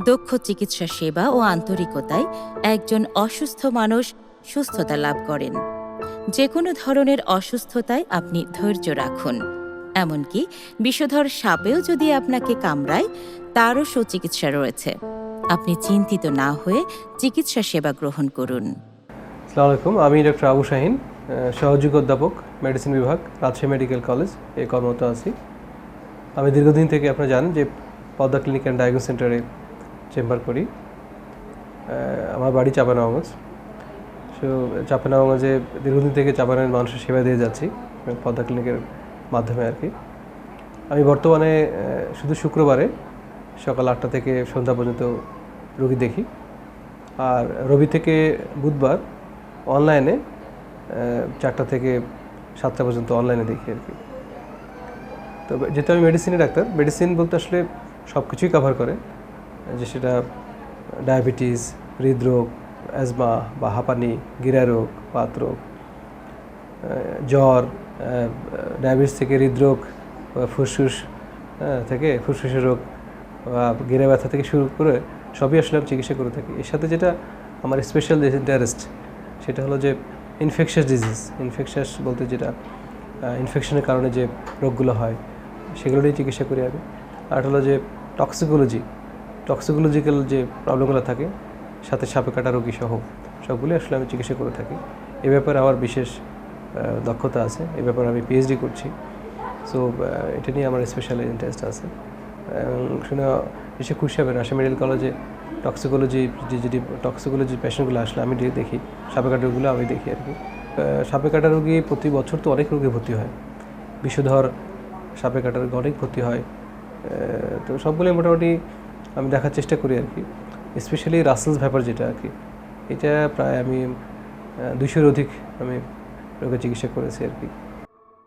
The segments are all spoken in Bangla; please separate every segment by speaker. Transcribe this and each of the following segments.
Speaker 1: দক্ষ চিকিৎসা সেবা ও আন্তরিকতায় একজন অসুস্থ মানুষ সুস্থতা লাভ করেন। যে কোনো ধরনের অসুস্থতায় আপনি ধৈর্য রাখুন। এমনকি বিষধর সাপেও যদি আপনাকে কামড়ায়, তারও সুচিকিৎসা রয়েছে। আপনি চিন্তিত না হয়ে চিকিৎসা সেবা গ্রহণ করুন।
Speaker 2: আলাইকুম, আমি ডক্টর আবু শাহিন সহযোগী অধ্যাপক, মেডিসিন বিভাগ, রাজশাহী মেডিকেল কলেজ এ কর্মরত আছি। আমি দীর্ঘদিন থেকে আপনারা জানেন যে পদ্মা ক্লিনিক অ্যান্ড ডায়াগনোস সেন্টারে চেম্বার করি। আমার বাড়ি চাপানগঞ্জ সো চাপানগঞ্জে দীর্ঘদিন থেকে চাপানের মানুষের সেবা দিয়ে যাচ্ছি, পদ্মা ক্লিনিকের মাধ্যমে আর কি। আমি বর্তমানে শুধু শুক্রবারে সকাল আটটা থেকে সন্ধ্যা পর্যন্ত রোগী দেখি। আর রবি থেকে বুধবার অনলাইনে চারটা থেকে সাতটা পর্যন্ত অনলাইনে দেখি আর কি। তো যেহেতু আমি মেডিসিনের ডাক্তার মেডিসিন বলতে আসলে সব কিছুই কভার করে। যে সেটা ডায়াবেটিস, হৃদরোগ, অ্যাজমা বা হাঁপানি, গিরা রোগ, পাত রোগ জ্বর ডায়াবেটিস থেকে হৃদরোগ ফুসফুস থেকে ফুসফুসের রোগ, বা গিরা ব্যথা থেকে শুরু করে সবই আসলে আমি চিকিৎসা করে থাকি। এর সাথে যেটা আমার স্পেশাল ইন্টারেস্ট সেটা হলো যে ইনফেকশাস ডিজিজ ইনফেকশাস বলতে যেটা ইনফেকশনের কারণে যে রোগগুলো হয়, সেগুলো নিয়ে চিকিৎসা করি আমি। আর হলো যে টক্সিকোলজি টক্সিকোলজিক্যাল যে প্রবলেমগুলো থাকে, সাথে সাপে কাটা রোগী সহ সবগুলি আসলে আমি চিকিৎসা করে থাকি। এ ব্যাপারে আমার বিশেষ দক্ষতা আছে, এ ব্যাপারে আমি পিএইচডি করছি। সো এটা নিয়ে আমার স্পেশাল ইন্টারেস্ট আছে। শুনে বেশি খুশি হবেন আসাম মেডিকেল কলেজে টক্সিকোলজি যে যদি টক্সিকোলজি পেশেন্টগুলো আসলে আমি দেখি, সাপে কাটা রোগগুলো আমি দেখি আর কি। সাপে কাটা রোগী প্রতি বছর তো অনেক রোগী ভর্তি হয়। বিষধর সাপে কাটার অনেক ভর্তি হয়। তো সবগুলো মোটামুটি আমি দেখার চেষ্টা করি আর কি। স্পেশালি রাসেলস ব্যাপার যেটা আর কি। এটা প্রায় আমি দুশোর অধিক আমি রোগের চিকিৎসা করেছি আর কি।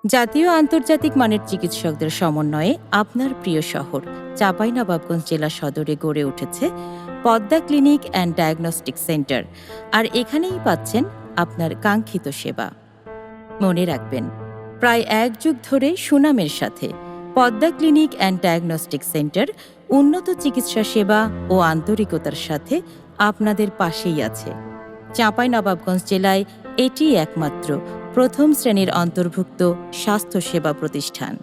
Speaker 1: জাতীয় আন্তর্জাতিক মানের চিকিৎসকদের সমন্বয়ে আপনার প্রিয় শহর, চাঁপাইনবাবগঞ্জ জেলা সদরে গড়ে উঠেছে Padma clinic and diagnostic centre. আর এখানেই পাচ্ছেন আপনার কাঙ্ক্ষিত সেবা। মনে রাখবেন, প্রায় এক যুগ ধরে সুনামের সাথে Padma clinic and diagnostic centre উন্নত চিকিৎসা সেবা ও আন্তরিকতার সাথে আপনাদের পাশেই আছে। চাঁপাই নবাবগঞ্জ জেলায় এটি একমাত্র প্রথম শ্রেণির অন্তর্ভুক্ত স্বাস্থ্যসেবা প্রতিষ্ঠান।